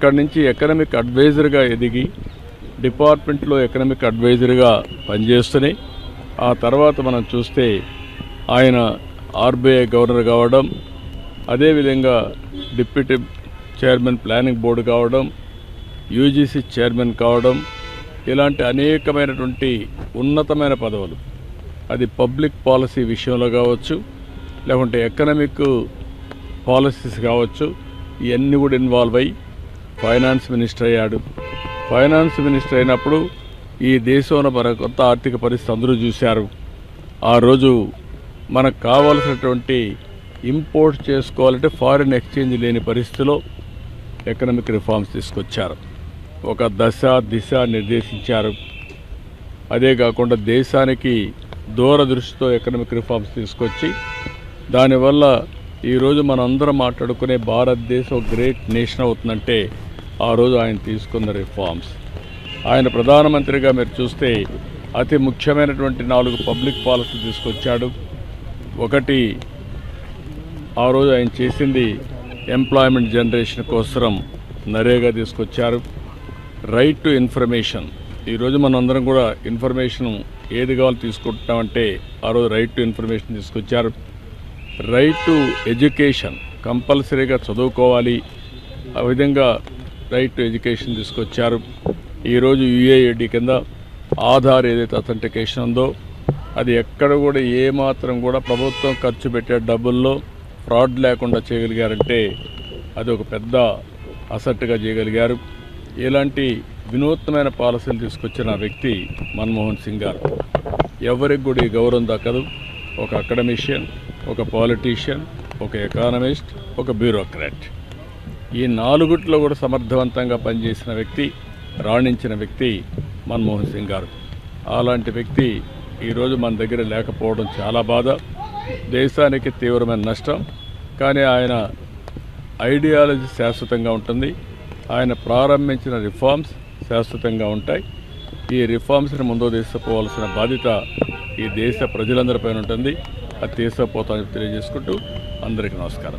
అక్కడి నుంచి ఎకనమిక్ అడ్వైజర్గా ఎదిగి డిపార్ట్మెంట్లో ఎకనమిక్ అడ్వైజర్గా పనిచేస్తున్నాయి. ఆ తర్వాత మనం చూస్తే ఆయన ఆర్బీఐ గవర్నర్ కావడం అదేవిధంగా డిప్యూటీ చైర్మన్ ప్లానింగ్ బోర్డు కావడం యూజీసీ చైర్మన్ కావడం ఇలాంటి అనేకమైనటువంటి ఉన్నతమైన పదవులు. అది పబ్లిక్ పాలసీ విషయంలో కావచ్చు లేకుంటే ఎకనమిక్ పాలసీస్ కావచ్చు ఇవన్నీ కూడా ఇన్వాల్వ్ అయ్యి ఫైనాన్స్ మినిస్టర్ అయ్యాడు. ఫైనాన్స్ మినిస్టర్ అయినప్పుడు ఈ దేశంలో మన కొత్త ఆర్థిక పరిస్థితి అందరూ చూశారు. ఆ రోజు మనకు కావాల్సినటువంటి ఇంపోర్ట్ చేసుకోవాలంటే ఫారిన్ ఎక్స్చేంజ్ లేని పరిస్థితిలో ఎకనామిక్ రిఫార్మ్స్ తీసుకొచ్చారు. ఒక దశ దిశ నిర్దేశించారు. అదే కాకుండా దేశానికి దూరదృష్టితో ఎకనామిక్ రిఫార్మ్స్ తీసుకొచ్చి దానివల్ల ఈరోజు మనందరం అందరం మాట్లాడుకునే భారతదేశం గ్రేట్ నేషన్ అవుతుందంటే ఆ రోజు ఆయన తీసుకున్న రిఫార్మ్స్ ఆయన ప్రధానమంత్రిగా మీరు చూస్తే అతి ముఖ్యమైనటువంటి నాలుగు పబ్లిక్ పాలసీ తీసుకొచ్చాడు. ఒకటి ఆ రోజు ఆయన చేసింది ఎంప్లాయ్మెంట్ జనరేషన్ కోసం నరేగా తీసుకొచ్చారు. రైట్ టు ఇన్ఫర్మేషన్ ఈరోజు మనందరం అందరం కూడా ఇన్ఫర్మేషన్ ఏది కావాలో తీసుకుంటున్నామంటే ఆ రోజు రైట్ టు ఇన్ఫర్మేషన్ తీసుకొచ్చారు. రైట్ టు ఎడ్యుకేషన్ కంపల్సరీగా చదువుకోవాలి. ఆ విధంగా రైట్ టు ఎడ్యుకేషన్ తీసుకొచ్చారు. ఈరోజు యుఏఏడి కింద ఆధార్ ఏదైతే అథెంటికేషన్ ఉందో అది ఎక్కడ కూడా ఏమాత్రం కూడా ప్రభుత్వం ఖర్చు పెట్టే డబ్బుల్లో ఫ్రాడ్ లేకుండా చేయగలిగారంటే అది ఒక పెద్ద అసట్గా చేయగలిగారు. ఇలాంటి వినూత్నమైన పాలసీలు తీసుకొచ్చిన వ్యక్తి మన్మోహన్ సింగ్ గారు. ఎవరికి కూడా ఈ గౌరవం దక్కదు. ఒక అకాడమిషియన్ ఒక పాలిటీషియన్ ఒక ఎకానమిస్ట్ ఒక బ్యూరోక్రాట్ ఈ నాలుగుట్లో కూడా సమర్థవంతంగా పనిచేసిన వ్యక్తి రాణించిన వ్యక్తి మన్మోహన్ సింగ్ గారు. అలాంటి వ్యక్తి ఈరోజు మన దగ్గర లేకపోవడం చాలా బాధ. దేశానికి తీవ్రమైన నష్టం. కానీ ఆయన ఐడియాలజీ శాశ్వతంగా ఉంటుంది. ఆయన ప్రారంభించిన రిఫార్మ్స్ శాశ్వతంగా ఉంటాయి. ఈ రిఫార్మ్స్ని ముందు తీసుకుపోవాల్సిన బాధ్యత ఈ దేశ ప్రజలందరిపైన ఉంటుంది. అది తీసుకుపోతామని తెలియజేసుకుంటూ అందరికీ నమస్కారం.